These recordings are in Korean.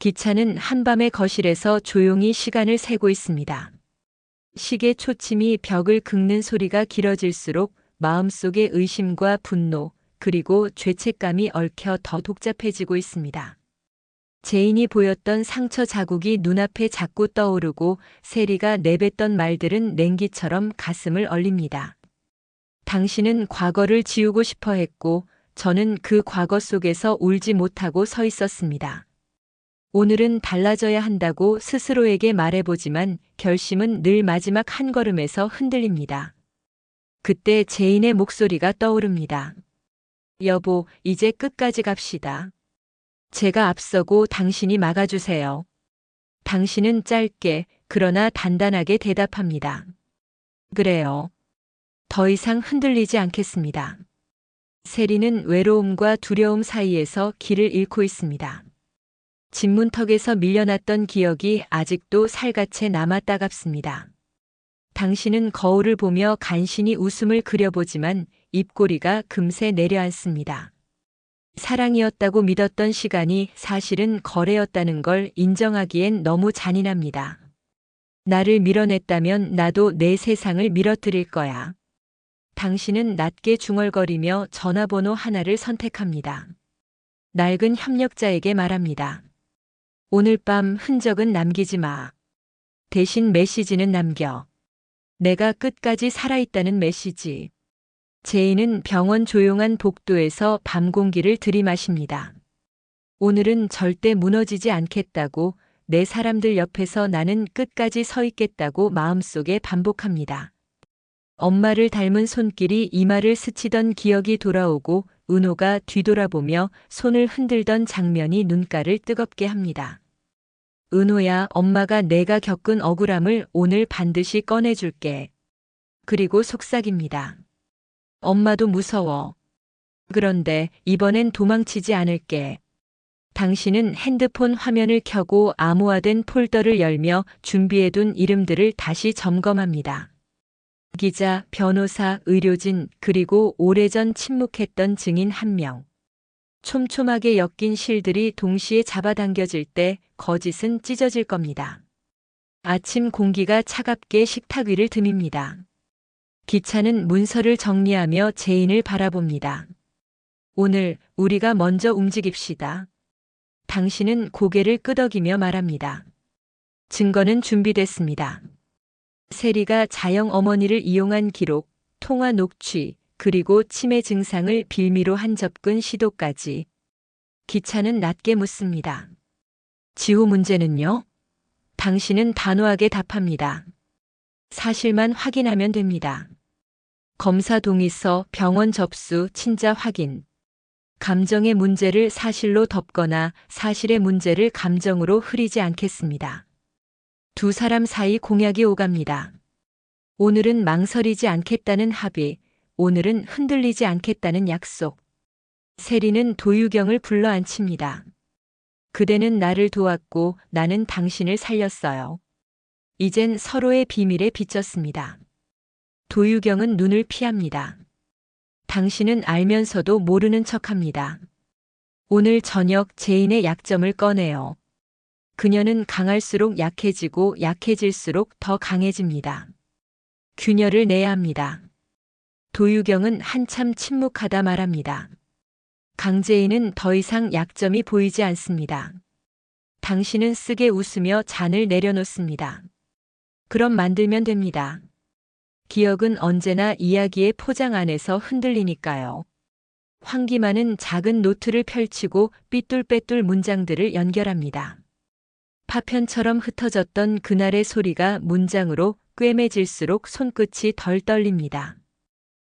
기차는 한밤의 거실에서 조용히 시간을 세고 있습니다. 시계 초침이 벽을 긁는 소리가 길어질수록 마음속에 의심과 분노, 그리고 죄책감이 얽혀 더 복잡해지고 있습니다. 제인이 보였던 상처 자국이 눈앞에 자꾸 떠오르고 세리가 내뱉던 말들은 냉기처럼 가슴을 얼립니다. 당신은 과거를 지우고 싶어 했고 저는 그 과거 속에서 울지 못하고 서 있었습니다. 오늘은 달라져야 한다고 스스로에게 말해보지만 결심은 늘 마지막 한 걸음에서 흔들립니다. 그때 제인의 목소리가 떠오릅니다. 여보, 이제 끝까지 갑시다. 제가 앞서고 당신이 막아주세요. 당신은 짧게, 그러나 단단하게 대답합니다. 그래요. 더 이상 흔들리지 않겠습니다. 세리는 외로움과 두려움 사이에서 길을 잃고 있습니다. 집문턱에서 밀려났던 기억이 아직도 살갗에 남아 따갑습니다. 당신은 거울을 보며 간신히 웃음을 그려보지만 입꼬리가 금세 내려앉습니다. 사랑이었다고 믿었던 시간이 사실은 거래였다는 걸 인정하기엔 너무 잔인합니다. 나를 밀어냈다면 나도 내 세상을 밀어뜨릴 거야. 당신은 낮게 중얼거리며 전화번호 하나를 선택합니다. 낡은 협력자에게 말합니다. 오늘 밤 흔적은 남기지 마. 대신 메시지는 남겨. 내가 끝까지 살아있다는 메시지. 제인은 병원 조용한 복도에서 밤 공기를 들이마십니다. 오늘은 절대 무너지지 않겠다고 내 사람들 옆에서 나는 끝까지 서 있겠다고 마음속에 반복합니다. 엄마를 닮은 손길이 이마를 스치던 기억이 돌아오고 은호가 뒤돌아보며 손을 흔들던 장면이 눈가를 뜨겁게 합니다. 은호야, 엄마가 내가 겪은 억울함을 오늘 반드시 꺼내줄게. 그리고 속삭입니다. 엄마도 무서워. 그런데 이번엔 도망치지 않을게. 당신은 핸드폰 화면을 켜고 암호화된 폴더를 열며 준비해둔 이름들을 다시 점검합니다. 기자, 변호사, 의료진, 그리고 오래전 침묵했던 증인 한 명. 촘촘하게 엮인 실들이 동시에 잡아당겨질 때 거짓은 찢어질 겁니다. 아침 공기가 차갑게 식탁 위를 듬입니다. 기차는 문서를 정리하며 제인을 바라봅니다. 오늘 우리가 먼저 움직입시다. 당신은 고개를 끄덕이며 말합니다. 증거는 준비됐습니다. 세리가 자영 어머니를 이용한 기록, 통화 녹취, 그리고 치매 증상을 빌미로 한 접근 시도까지. 기차는 낮게 묻습니다. 지호 문제는요? 당신은 단호하게 답합니다. 사실만 확인하면 됩니다. 검사 동의서, 병원 접수, 친자 확인. 감정의 문제를 사실로 덮거나 사실의 문제를 감정으로 흐리지 않겠습니다. 두 사람 사이 공약이 오갑니다. 오늘은 망설이지 않겠다는 합의, 오늘은 흔들리지 않겠다는 약속. 세리는 도유경을 불러 앉힙니다. 그대는 나를 도왔고 나는 당신을 살렸어요. 이젠 서로의 비밀에 비쳤습니다. 도유경은 눈을 피합니다. 당신은 알면서도 모르는 척 합니다. 오늘 저녁 제인의 약점을 꺼내요. 그녀는 강할수록 약해지고 약해질수록 더 강해집니다. 균열을 내야 합니다. 도유경은 한참 침묵하다 말합니다. 강재인은 더 이상 약점이 보이지 않습니다. 당신은 쓰게 웃으며 잔을 내려놓습니다. 그럼 만들면 됩니다. 기억은 언제나 이야기의 포장 안에서 흔들리니까요. 황기만은 작은 노트를 펼치고 삐뚤빼뚤 문장들을 연결합니다. 파편처럼 흩어졌던 그날의 소리가 문장으로 꿰매질수록 손끝이 덜 떨립니다.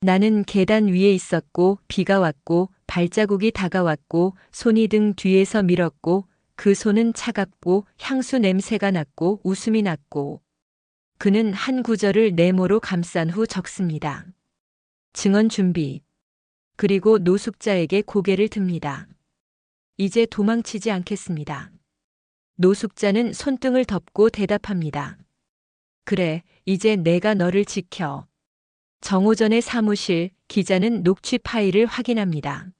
나는 계단 위에 있었고 비가 왔고 발자국이 다가왔고 손이 등 뒤에서 밀었고 그 손은 차갑고 향수 냄새가 났고 웃음이 났고 그는 한 구절을 네모로 감싼 후 적습니다. 증언 준비. 그리고 노숙자에게 고개를 듭니다. 이제 도망치지 않겠습니다. 노숙자는 손등을 덮고 대답합니다. 그래, 이제 내가 너를 지켜. 정호전의 사무실, 기자는 녹취 파일을 확인합니다.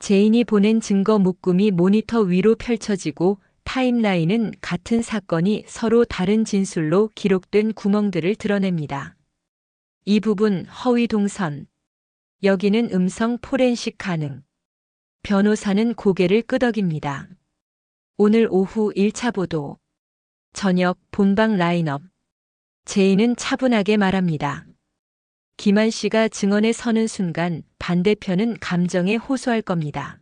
제인이 보낸 증거 묶음이 모니터 위로 펼쳐지고 타임라인은 같은 사건이 서로 다른 진술로 기록된 구멍들을 드러냅니다. 이 부분 허위 동선. 여기는 음성 포렌식 가능. 변호사는 고개를 끄덕입니다. 오늘 오후 1차 보도. 저녁 본방 라인업. 제인은 차분하게 말합니다. 김한 씨가 증언에 서는 순간 반대편은 감정에 호소할 겁니다.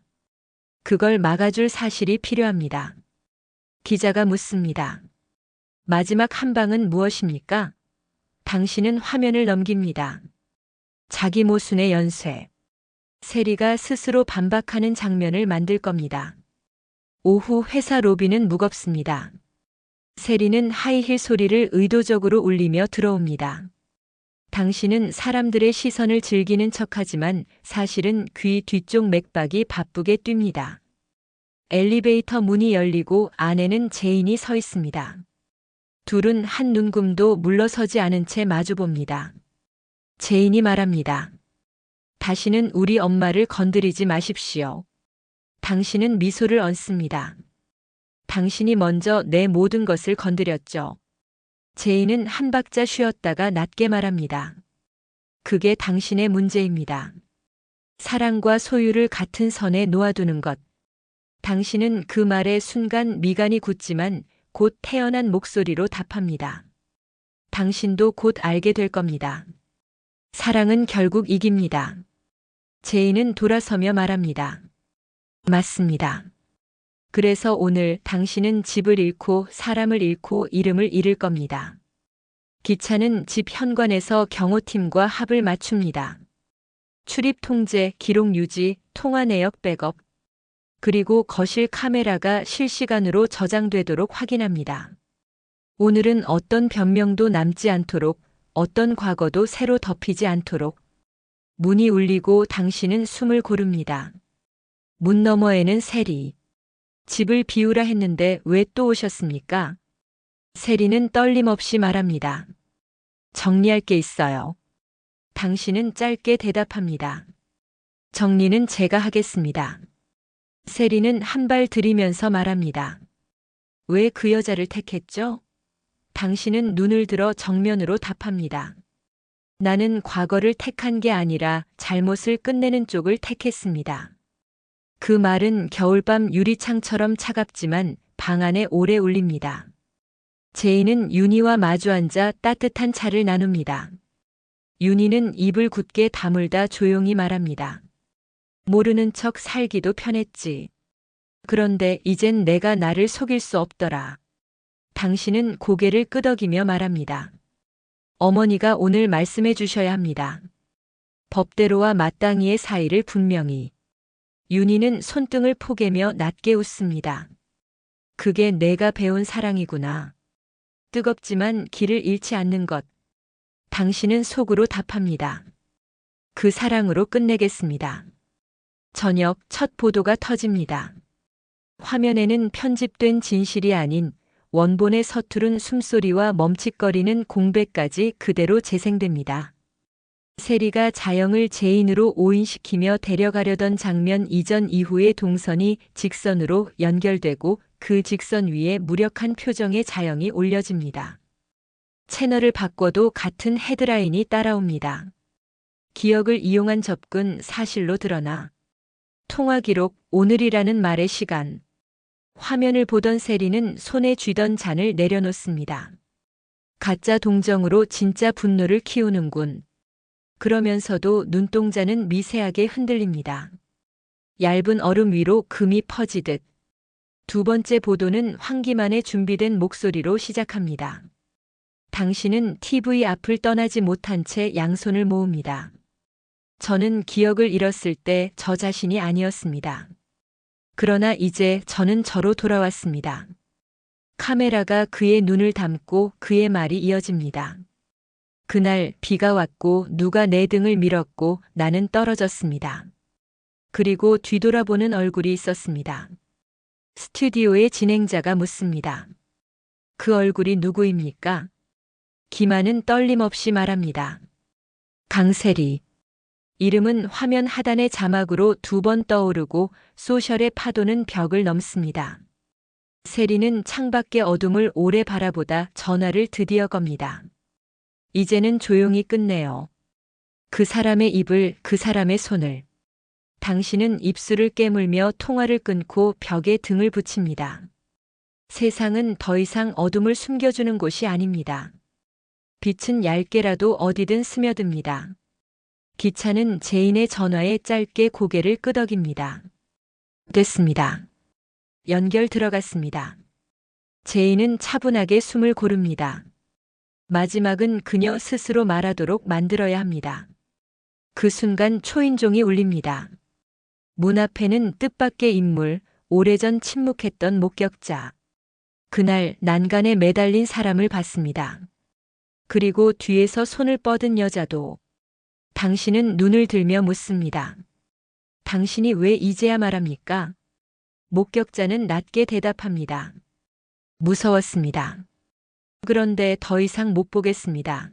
그걸 막아줄 사실이 필요합니다. 기자가 묻습니다. 마지막 한 방은 무엇입니까? 당신은 화면을 넘깁니다. 자기 모순의 연쇄. 세리가 스스로 반박하는 장면을 만들 겁니다. 오후 회사 로비는 무겁습니다. 세리는 하이힐 소리를 의도적으로 울리며 들어옵니다. 당신은 사람들의 시선을 즐기는 척하지만 사실은 귀 뒤쪽 맥박이 바쁘게 뜁니다. 엘리베이터 문이 열리고 안에는 제인이 서 있습니다. 둘은 한 눈금도 물러서지 않은 채 마주봅니다. 제인이 말합니다. 다시는 우리 엄마를 건드리지 마십시오. 당신은 미소를 얹습니다. 당신이 먼저 내 모든 것을 건드렸죠. 제인은 한 박자 쉬었다가 낮게 말합니다. 그게 당신의 문제입니다. 사랑과 소유를 같은 선에 놓아두는 것. 당신은 그 말에 순간 미간이 굳지만 곧 태어난 목소리로 답합니다. 당신도 곧 알게 될 겁니다. 사랑은 결국 이깁니다. 제인은 돌아서며 말합니다. 맞습니다. 그래서 오늘 당신은 집을 잃고 사람을 잃고 이름을 잃을 겁니다. 기차는 집 현관에서 경호팀과 합을 맞춥니다. 출입 통제, 기록 유지, 통화 내역 백업, 그리고 거실 카메라가 실시간으로 저장되도록 확인합니다. 오늘은 어떤 변명도 남지 않도록 어떤 과거도 새로 덮이지 않도록 문이 울리고 당신은 숨을 고릅니다. 문 너머에는 세리. 집을 비우라 했는데 왜 또 오셨습니까? 세리는 떨림 없이 말합니다. 정리할 게 있어요. 당신은 짧게 대답합니다. 정리는 제가 하겠습니다. 세리는 한 발 들이면서 말합니다. 왜 그 여자를 택했죠? 당신은 눈을 들어 정면으로 답합니다. 나는 과거를 택한 게 아니라 잘못을 끝내는 쪽을 택했습니다. 그 말은 겨울밤 유리창처럼 차갑지만 방 안에 오래 울립니다. 제이는 윤희와 마주 앉아 따뜻한 차를 나눕니다. 윤희는 입을 굳게 다물다 조용히 말합니다. 모르는 척 살기도 편했지. 그런데 이젠 내가 나를 속일 수 없더라. 당신은 고개를 끄덕이며 말합니다. 어머니가 오늘 말씀해 주셔야 합니다. 법대로와 마땅히의 사이를 분명히. 윤희는 손등을 포개며 낮게 웃습니다. 그게 내가 배운 사랑이구나. 뜨겁지만 길을 잃지 않는 것. 당신은 속으로 답합니다. 그 사랑으로 끝내겠습니다. 저녁 첫 보도가 터집니다. 화면에는 편집된 진실이 아닌 원본의 서투른 숨소리와 멈칫거리는 공백까지 그대로 재생됩니다. 세리가 자영을 제인으로 오인시키며 데려가려던 장면 이전 이후의 동선이 직선으로 연결되고 그 직선 위에 무력한 표정의 자영이 올려집니다. 채널을 바꿔도 같은 헤드라인이 따라옵니다. 기억을 이용한 접근 사실로 드러나 통화 기록 오늘이라는 말의 시간 화면을 보던 세리는 손에 쥐던 잔을 내려놓습니다. 가짜 동정으로 진짜 분노를 키우는군. 그러면서도 눈동자는 미세하게 흔들립니다. 얇은 얼음 위로 금이 퍼지듯. 두 번째 보도는 황기만의 준비된 목소리로 시작합니다. 당신은 TV 앞을 떠나지 못한 채 양손을 모읍니다. 저는 기억을 잃었을 때 저 자신이 아니었습니다. 그러나 이제 저는 저로 돌아왔습니다. 카메라가 그의 눈을 담고 그의 말이 이어집니다. 그날 비가 왔고 누가 내 등을 밀었고 나는 떨어졌습니다. 그리고 뒤돌아보는 얼굴이 있었습니다. 스튜디오의 진행자가 묻습니다. 그 얼굴이 누구입니까? 기만은 떨림 없이 말합니다. 강세리. 이름은 화면 하단의 자막으로 두 번 떠오르고 소셜의 파도는 벽을 넘습니다. 세리는 창밖의 어둠을 오래 바라보다 전화를 드디어 겁니다. 이제는 조용히 끝내요. 그 사람의 입을, 그 사람의 손을. 당신은 입술을 깨물며 통화를 끊고 벽에 등을 붙입니다. 세상은 더 이상 어둠을 숨겨주는 곳이 아닙니다. 빛은 얇게라도 어디든 스며듭니다. 기차는 제인의 전화에 짧게 고개를 끄덕입니다. 됐습니다. 연결 들어갔습니다. 제인은 차분하게 숨을 고릅니다. 마지막은 그녀 스스로 말하도록 만들어야 합니다. 그 순간 초인종이 울립니다. 문 앞에는 뜻밖의 인물, 오래전 침묵했던 목격자. 그날 난간에 매달린 사람을 봤습니다. 그리고 뒤에서 손을 뻗은 여자도. 당신은 눈을 들며 묻습니다. 당신이 왜 이제야 말합니까? 목격자는 낮게 대답합니다. 무서웠습니다. 그런데 더 이상 못 보겠습니다.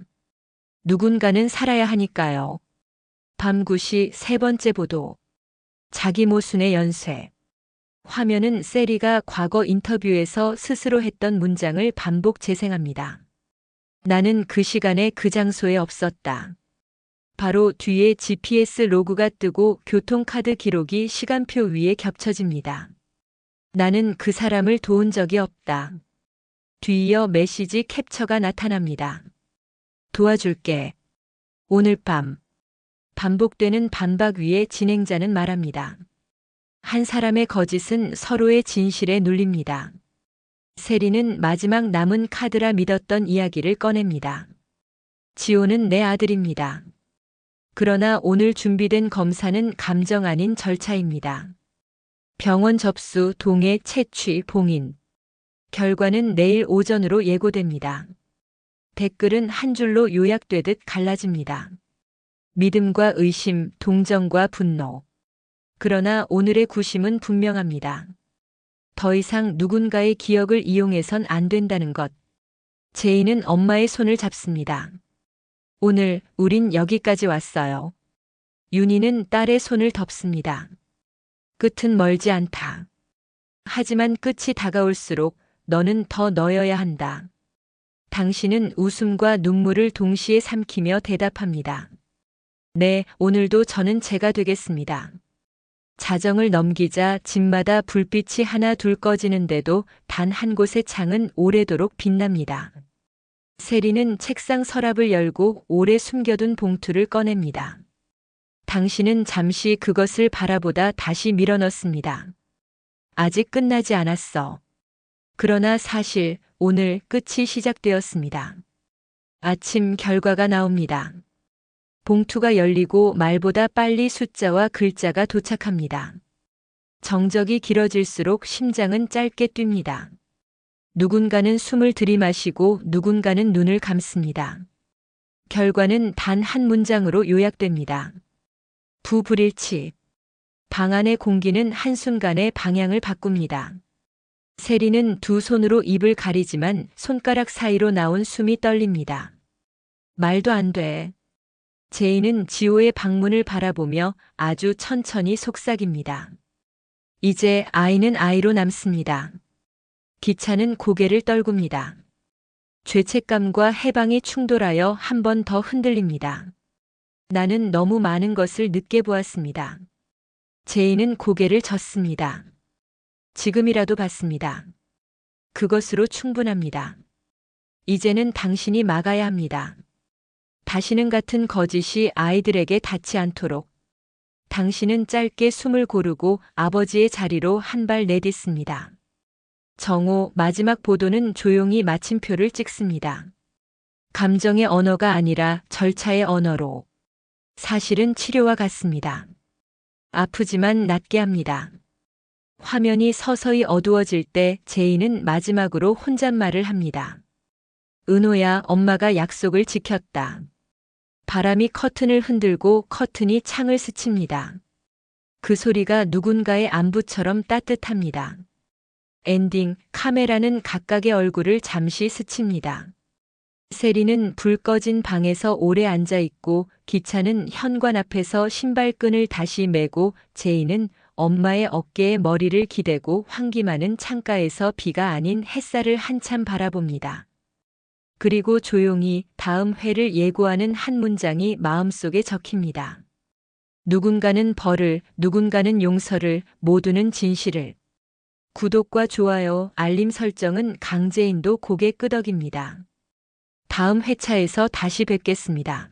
누군가는 살아야 하니까요. 밤 9시 세 번째 보도. 자기 모순의 연쇄. 화면은 세리가 과거 인터뷰에서 스스로 했던 문장을 반복 재생합니다. 나는 그 시간에 그 장소에 없었다. 바로 뒤에 GPS 로그가 뜨고 교통카드 기록이 시간표 위에 겹쳐집니다. 나는 그 사람을 도운 적이 없다. 뒤이어 메시지 캡처가 나타납니다. 도와줄게. 오늘 밤. 반복되는 반박 위에 진행자는 말합니다. 한 사람의 거짓은 서로의 진실에 눌립니다. 세리는 마지막 남은 카드라 믿었던 이야기를 꺼냅니다. 지호는 내 아들입니다. 그러나 오늘 준비된 검사는 감정 아닌 절차입니다. 병원 접수, 동해 채취, 봉인. 결과는 내일 오전으로 예고됩니다. 댓글은 한 줄로 요약되듯 갈라집니다. 믿음과 의심, 동정과 분노. 그러나 오늘의 구심은 분명합니다. 더 이상 누군가의 기억을 이용해선 안 된다는 것. 제이는 엄마의 손을 잡습니다. 오늘 우린 여기까지 왔어요. 윤희는 딸의 손을 덮습니다. 끝은 멀지 않다. 하지만 끝이 다가올수록 너는 더 너여야 한다. 당신은 웃음과 눈물을 동시에 삼키며 대답합니다. 네, 오늘도 저는 제가 되겠습니다. 자정을 넘기자 집마다 불빛이 하나 둘 꺼지는데도 단 한 곳의 창은 오래도록 빛납니다. 세리는 책상 서랍을 열고 오래 숨겨둔 봉투를 꺼냅니다. 당신은 잠시 그것을 바라보다 다시 밀어넣습니다. 아직 끝나지 않았어. 그러나 사실 오늘 끝이 시작되었습니다. 아침 결과가 나옵니다. 봉투가 열리고 말보다 빨리 숫자와 글자가 도착합니다. 정적이 길어질수록 심장은 짧게 뜁니다. 누군가는 숨을 들이마시고 누군가는 눈을 감습니다. 결과는 단 한 문장으로 요약됩니다. 부불일치. 방 안의 공기는 한순간에 방향을 바꿉니다. 세리는 두 손으로 입을 가리지만 손가락 사이로 나온 숨이 떨립니다. 말도 안 돼. 제이는 지호의 방문을 바라보며 아주 천천히 속삭입니다. 이제 아이는 아이로 남습니다. 기차는 고개를 떨굽니다. 죄책감과 해방이 충돌하여 한 번 더 흔들립니다. 나는 너무 많은 것을 늦게 보았습니다. 제이는 고개를 젓습니다. 지금이라도 봤습니다. 그것으로 충분합니다. 이제는 당신이 막아야 합니다. 다시는 같은 거짓이 아이들에게 닿지 않도록. 당신은 짧게 숨을 고르고 아버지의 자리로 한 발 내딛습니다. 정오 마지막 보도는 조용히 마침표를 찍습니다. 감정의 언어가 아니라 절차의 언어로. 사실은 치료와 같습니다. 아프지만 낫게 합니다. 화면이 서서히 어두워질 때 제이는 마지막으로 혼잣말을 합니다. 은호야, 엄마가 약속을 지켰다. 바람이 커튼을 흔들고 커튼이 창을 스칩니다. 그 소리가 누군가의 안부처럼 따뜻합니다. 엔딩, 카메라는 각각의 얼굴을 잠시 스칩니다. 세리는 불 꺼진 방에서 오래 앉아 있고 기차는 현관 앞에서 신발끈을 다시 매고 제이는 엄마의 어깨에 머리를 기대고 환기만은 창가에서 비가 아닌 햇살을 한참 바라봅니다. 그리고 조용히 다음 회를 예고하는 한 문장이 마음속에 적힙니다. 누군가는 벌을, 누군가는 용서를, 모두는 진실을. 구독과 좋아요, 알림 설정은 강제인도 고개 끄덕입니다. 다음 회차에서 다시 뵙겠습니다.